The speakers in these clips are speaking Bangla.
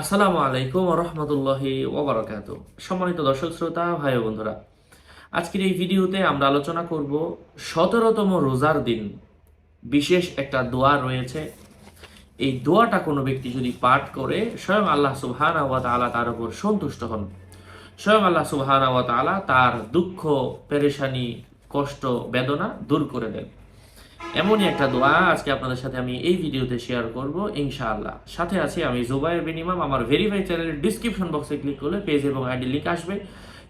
আসসালামু আলাইকুম রহমতুল্লাহি ওবরাকাত সম্মানিত দর্শক, শ্রোতা, ভাই বন্ধুরা, আজকের এই ভিডিওতে আমরা আলোচনা করব সতেরোতম রোজার দিন। বিশেষ একটা দোয়া রয়েছে। এই দোয়াটা কোনো ব্যক্তি যদি পাঠ করে, স্বয়ং আল্লাহ সুবহান আওয়াত আলা তার উপর সন্তুষ্ট হন। স্বয়ং আল্লাহ সুবহান আওয়াত আলা তার দুঃখ, পেরেশানি, কষ্ট, বেদনা দূর করে দেন। এমনই একটা দোয়া আজকে আপনাদের সাথে আমি এই ভিডিওতে শেয়ার করব, ইনশাআল্লাহ। সাথে আছি আমি জুবাইর বিন আমার ভেরিফাই চ্যানেলের ডিসক্রিপশন বক্সে ক্লিক করলে পেজ এবং আইডি লিঙ্ক আসবে।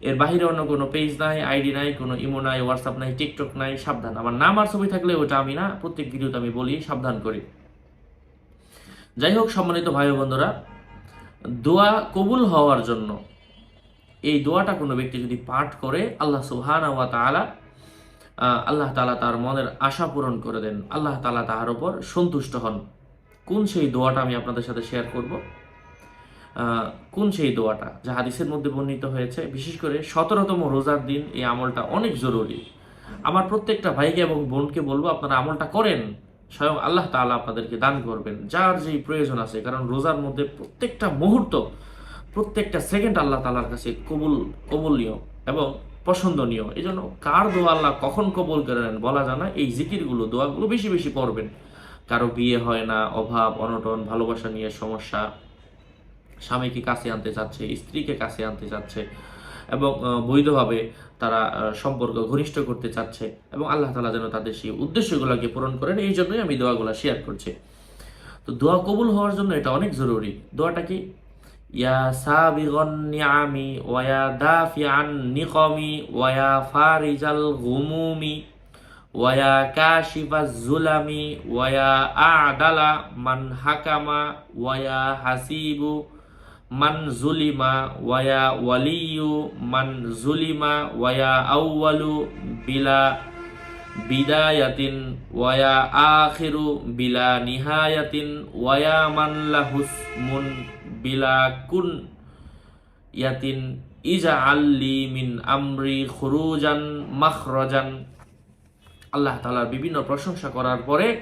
এর বাইরে অন্য কোনো পেজ নাই আইডি নাই, কোনো ইমো নাই হোয়াটসঅ্যাপ নাই টিকটক নাই, সাবধান। আমার নাম আর ছবি থাকলে ওটা আমি না, প্রত্যেক ভিডিওতে আমি বলি, সাবধান করি। যাই হোক, সম্মানিত ভাই বন্ধুরা, দোয়া কবুল হওয়ার জন্য এই দোয়াটা কোনো ব্যক্তি যদি পাঠ করে, আল্লাহ সুবহান ওয়া তাআলা আল্লাহ তালা তার মনের আশা পূরণ করে দেন। আল্লাহ তালা তাহার উপর সন্তুষ্ট হন। কোন সেই দোয়াটা আমি আপনাদের সাথে শেয়ার করব? কোন সেই দোয়াটা? যা হাদিসের মধ্যে বর্ণিত হয়েছে, বিশেষ করে সতেরোতম রোজার দিন এই আমলটা অনেক জরুরি। আমার প্রত্যেকটা ভাইকে এবং বোনকে বলব, আপনারা আমলটা করেন। স্বয়ং আল্লাহ তালা আপনাদেরকে দান করবেন। যার যেই প্রয়োজন আছে, কারণ রোজার মধ্যে প্রত্যেকটা মুহূর্ত, প্রত্যেকটা সেকেন্ড আল্লাহ তালার কাছে কবুল কবুলীয় এবং পছন্দনীয়। এই জন্য কার দোয়া আল্লাহ কখন কবুল করেন বলা যায় না, এই জিকিরগুলো, দোয়াগুলো বেশি বেশি পড়বেন। কারও বিয়ে হয় না, অভাব, অনটন, ভালোবাসা নিয়ে সমস্যা, স্বামীকে কাছে আনতে চাচ্ছে, স্ত্রীকে কাছে আনতে চাচ্ছে এবং বৈধভাবে তারা সম্পর্ক ঘনিষ্ঠ করতে চাচ্ছে এবং আল্লাহ তালা যেন তাদের সেই উদ্দেশ্যগুলোকে পূরণ করেন, এই জন্যই আমি দোয়াগুলো শেয়ার করছি। তো দোয়া কবুল হওয়ার জন্য এটা অনেক জরুরি। দোয়াটা يا سابغ النعم ويا دافع النقم ويا فارج الغموم ويا كاشف الظلم ويا أعدل من حكم ويا حسيب من ظلم ويا ولي من ظلم ويا أول بلا বিদায়াতিন ওয়া আখিরু বিলা নিহায়াতিন ওয়া মান লাহুসমুন বিলা কুন ইয়াতিন ইজা আল্লি মিন আমরি খুরুজান মাখরজান। আল্লাহ তাআলার বিভিন্ন প্রশংসা করার পরে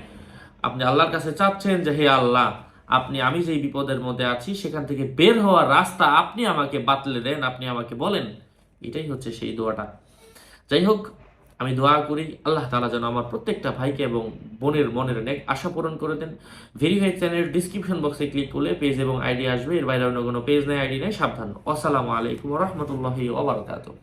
আপনি আল্লাহর কাছে চাচ্ছেন যে, হে আল্লাহ, আপনি, আমি যেই বিপদের মধ্যে আছি, সেখান থেকে বের হওয়ার রাস্তা আপনি আমাকে বাতলে দেন, আপনি আমাকে বলেন। এটাই হচ্ছে সেই দোয়াটা। যাই হোক আমি দোয়া করি আল্লাহ তালা যেন আমার প্রত্যেকটা ভাইকে এবং বোনের মনের নেক আশা পূরণ করে দেন। ভেরিফাই চ্যানেল ডিসক্রিপশন বক্সে ক্লিক করলে পেজ এবং আইডি আসবে। এর বাইরে অন্য কোনো পেজ নেই আইডি নেই, সাবধান। আসসালামু আলাইকুম রহমতুল্লাহি ওবরাকাতুহ